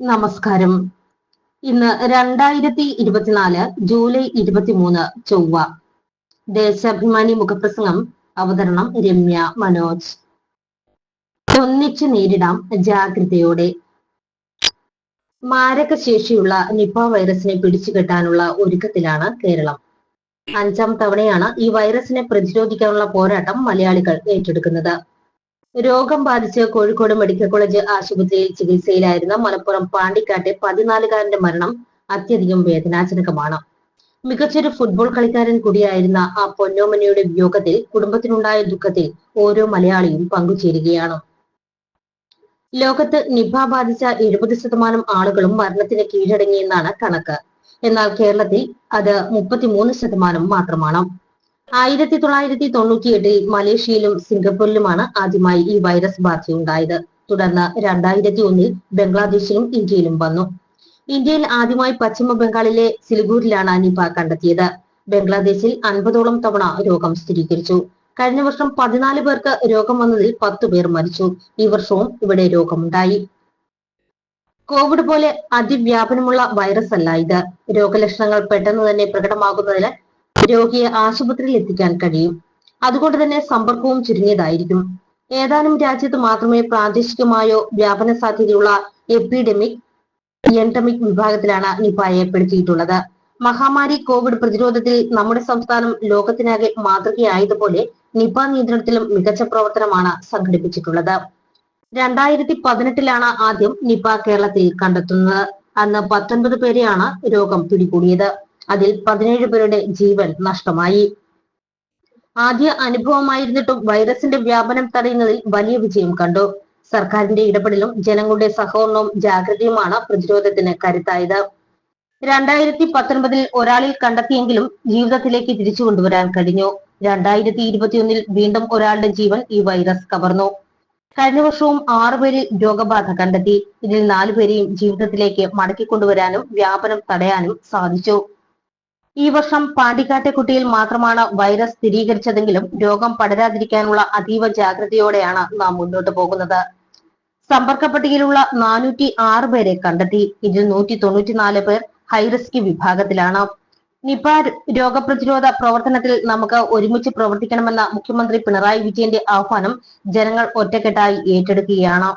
നമസ്കാരം. ഇന്ന് രണ്ടായിരത്തി ഇരുപത്തിനാല് ജൂലൈ ഇരുപത്തിമൂന്ന് ചൊവ്വ. ദേശാഭിമാനി മുഖപ്രസംഗം അവതരണം രമ്യ മനോജ്. ഒന്നിച്ചു നേരിടാം ജാഗ്രതയോടെ. മാരകശേഷിയുള്ള നിപ വൈറസിനെ പിടിച്ചുകെട്ടാനുള്ള ഒരുക്കത്തിലാണ് കേരളം. അഞ്ചാം തവണയാണ് ഈ വൈറസിനെ പ്രതിരോധിക്കാനുള്ള പോരാട്ടം മലയാളികൾ ഏറ്റെടുക്കുന്നത്. രോഗം ബാധിച്ച് കോഴിക്കോട് മെഡിക്കൽ കോളേജ് ആശുപത്രിയിൽ ചികിത്സയിലായിരുന്ന മലപ്പുറം പാണ്ടിക്കാട്ടെ പതിനാലുകാരന്റെ മരണം അത്യധികം വേദനാജനകമാണ്. മികച്ചൊരു ഫുട്ബോൾ കളിക്കാരൻ കൂടിയായിരുന്ന ആ പൊന്നോമനയുടെ വിയോഗത്തിൽ കുടുംബത്തിനുണ്ടായ ദുഃഖത്തിൽ ഓരോ മലയാളിയും പങ്കുചേരുകയാണ്. ലോകത്ത് നിപ ബാധിച്ച എഴുപത് ശതമാനം ആളുകളും മരണത്തിന് കീഴടങ്ങിയെന്നാണ് കണക്ക്. എന്നാൽ കേരളത്തിൽ അത് മുപ്പത്തിമൂന്ന് ശതമാനം മാത്രമാണ്. ആയിരത്തി തൊള്ളായിരത്തി തൊണ്ണൂറ്റിയെട്ടിൽ മലേഷ്യയിലും സിംഗപ്പൂരിലുമാണ് ആദ്യമായി ഈ വൈറസ് ബാധയുണ്ടായത്. തുടർന്ന് രണ്ടായിരത്തി ഒന്നിൽ ബംഗ്ലാദേശിലും ഇന്ത്യയിലും വന്നു. ഇന്ത്യയിൽ ആദ്യമായി പശ്ചിമ ബംഗാളിലെ സിലിഗൂരിലാണ് നിപ കണ്ടെത്തിയത്. ബംഗ്ലാദേശിൽ അൻപതോളം തവണ രോഗം സ്ഥിരീകരിച്ചു. കഴിഞ്ഞ വർഷം പതിനാല് പേർക്ക് രോഗം വന്നതിൽ പത്തു പേർ മരിച്ചു. ഈ വർഷവും ഇവിടെ രോഗമുണ്ടായി. കോവിഡ് പോലെ അതിവ്യാപനമുള്ള വൈറസ് അല്ല ഇത്. രോഗലക്ഷണങ്ങൾ പെട്ടെന്ന് തന്നെ പ്രകടമാകുന്നതിന് രോഗിയെ ആശുപത്രിയിൽ എത്തിക്കാൻ കഴിയും. അതുകൊണ്ട് തന്നെ സമ്പർക്കവും ചുരുങ്ങിയതായിരിക്കും. ഏതാനും രാജ്യത്ത് മാത്രമേ പ്രാദേശികമായോ വ്യാപന സാധ്യതയുള്ള എപ്പിഡെമിക് എൻഡമിക് വിഭാഗത്തിലാണ് നിപയെ പെടുത്തിയിട്ടുള്ളത് മഹാമാരി കോവിഡ് പ്രതിരോധത്തിൽ നമ്മുടെ സംസ്ഥാനം ലോകത്തിനാകെ മാതൃകയായതുപോലെ നിപ നിയന്ത്രണത്തിലും മികച്ച പ്രവർത്തനമാണ് സംഘടിപ്പിച്ചിട്ടുള്ളത്. രണ്ടായിരത്തി പതിനെട്ടിലാണ് ആദ്യം നിപ കേരളത്തിൽ കണ്ടെത്തുന്നത്. അന്ന് പത്തൊൻപത് പേരെയാണ് രോഗം പിടികൂടിയത്. അതിൽ പതിനേഴ് പേരുടെ ജീവൻ നഷ്ടമായി. ആദ്യ അനുഭവമായിരുന്നിട്ടും വൈറസിന്റെ വ്യാപനം തടയുന്നതിൽ വലിയ വിജയം കണ്ടു. സർക്കാരിന്റെ ഇടപെടലും ജനങ്ങളുടെ സഹകരണവും ജാഗ്രതയുമാണ് പ്രതിരോധത്തിന് കരുത്തായത്. രണ്ടായിരത്തി പത്തൊൻപതിൽ ഒരാളിൽ കണ്ടെത്തിയെങ്കിലും ജീവിതത്തിലേക്ക് തിരിച്ചു കൊണ്ടുവരാൻ കഴിഞ്ഞു. രണ്ടായിരത്തി ഇരുപത്തിയൊന്നിൽ വീണ്ടും ഒരാളുടെ ജീവൻ ഈ വൈറസ് കവർന്നു. കഴിഞ്ഞ വർഷവും ആറുപേരിൽ രോഗബാധ കണ്ടെത്തി. ഇതിൽ നാലുപേരെയും ജീവിതത്തിലേക്ക് മടക്കിക്കൊണ്ടുവരാനും വ്യാപനം തടയാനും സാധിച്ചു. ഈ വർഷം പാണ്ടിക്കാട്ടെ കുട്ടിയിൽ മാത്രമാണ് വൈറസ് സ്ഥിരീകരിച്ചതെങ്കിലും രോഗം പടരാതിരിക്കാനുള്ള അതീവ ജാഗ്രതയോടെയാണ് നാം മുന്നോട്ട് പോകുന്നത്. സമ്പർക്ക പട്ടികയിലുള്ള നാനൂറ്റി ആറ് പേരെ കണ്ടെത്തി. ഇതിൽ നൂറ്റി തൊണ്ണൂറ്റിനാല് പേർ ഹൈറിസ്ക് വിഭാഗത്തിലാണ്. നിപ രോഗപ്രതിരോധ പ്രവർത്തനത്തിൽ നമുക്ക് ഒരുമിച്ച് പ്രവർത്തിക്കണമെന്ന മുഖ്യമന്ത്രി പിണറായി വിജയന്റെ ആഹ്വാനം ജനങ്ങൾ ഒറ്റക്കെട്ടായി ഏറ്റെടുക്കുകയാണ്.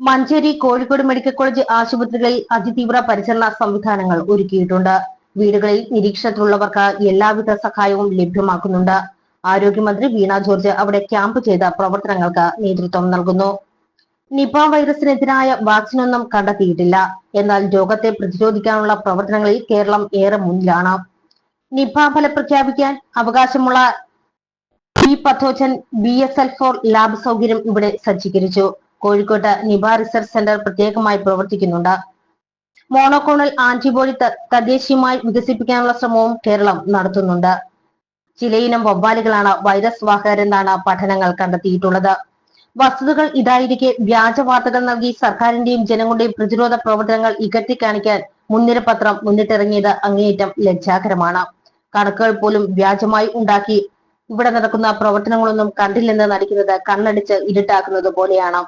മഞ്ചേരി കോഴിക്കോട് മെഡിക്കൽ കോളേജ് ആശുപത്രികളിൽ അതിതീവ്ര പരിചരണ സംവിധാനങ്ങൾ ഒരുക്കിയിട്ടുണ്ട്. വീടുകളിൽ നിരീക്ഷണത്തിലുള്ളവർക്ക് എല്ലാവിധ സഹായവും ലഭ്യമാക്കുന്നുണ്ട്. ആരോഗ്യമന്ത്രി വീണ ജോർജ് അവിടെ ക്യാമ്പ് ചെയ്ത പ്രവർത്തനങ്ങൾക്ക് നേതൃത്വം നൽകുന്നു. നിപ വൈറസിനെതിരായ വാക്സിനൊന്നും കണ്ടെത്തിയിട്ടില്ല. എന്നാൽ രോഗത്തെ പ്രതിരോധിക്കാനുള്ള പ്രവർത്തനങ്ങളിൽ കേരളം ഏറെ മുന്നിലാണ്. നിപ ഫലം പ്രഖ്യാപിക്കാൻ അവകാശമുള്ള ഈ pathogen B S L four lab സൗകര്യം ഇവിടെ സജ്ജീകരിച്ചു. കോഴിക്കോട്ട് നിപ റിസർച്ച് സെന്റർ പ്രത്യേകമായി പ്രവർത്തിക്കുന്നുണ്ട്. മോണോക്ലോണൽ ആന്റിബോഡി തദ്ദേശീയമായി വികസിപ്പിക്കാനുള്ള ശ്രമവും കേരളം നടത്തുന്നുണ്ട്. ചിലയിനം വവ്വാലുകളാണ് വൈറസ് വാഹകരെന്നാണ് പഠനങ്ങൾ കണ്ടെത്തിയിട്ടുള്ളത്. വസ്തുതകൾ ഇതായിരിക്കെ വ്യാജ വാർത്തകൾ നൽകി സർക്കാരിന്റെയും ജനങ്ങളുടെയും പ്രതിരോധ പ്രവർത്തനങ്ങൾ ഇകറ്റി കാണിക്കാൻ മുൻനിര പത്രം മുന്നിട്ടിറങ്ങിയത് അങ്ങേയറ്റം ലജ്ജാകരമാണ്. കണക്കുകൾ പോലും വ്യാജമായി ഉണ്ടാക്കി ഇവിടെ നടക്കുന്ന പ്രവർത്തനങ്ങളൊന്നും കണ്ടില്ലെന്ന് നടിക്കുന്നത് കണ്ണടിച്ച് ഇരുട്ടാക്കുന്നത് പോലെയാണ്.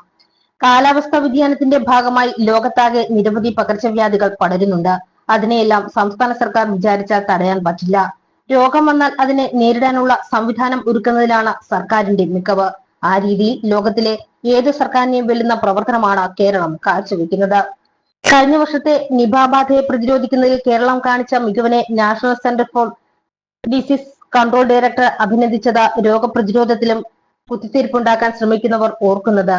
കാലാവസ്ഥാ വ്യതിയാനത്തിന്റെ ഭാഗമായി ലോകത്താകെ നിരവധി പകർച്ചവ്യാധികൾ പടരുന്നുണ്ട്. അതിനെയെല്ലാം സംസ്ഥാന സർക്കാർ വിചാരിച്ചാൽ തടയാൻ പറ്റില്ല. രോഗം വന്നാൽ അതിനെ നേരിടാനുള്ള സംവിധാനം ഒരുക്കുന്നതിലാണ് സർക്കാരിന്റെ മികവ്. ആ രീതിയിൽ ലോകത്തിലെ ഏത് സർക്കാരിനെയും വെല്ലുന്ന പ്രവർത്തനമാണ് കേരളം കാഴ്ചവെക്കുന്നത്. കഴിഞ്ഞ വർഷത്തെ നിപ ബാധയെ പ്രതിരോധിക്കുന്നതിൽ കേരളം കാണിച്ച മികവിനെ national centre for disease control director അഭിനന്ദിച്ചത് രോഗപ്രതിരോധത്തിലും കുത്തിത്തിരിപ്പുണ്ടാക്കാൻ ശ്രമിക്കുന്നവർ ഓർക്കുന്നത്.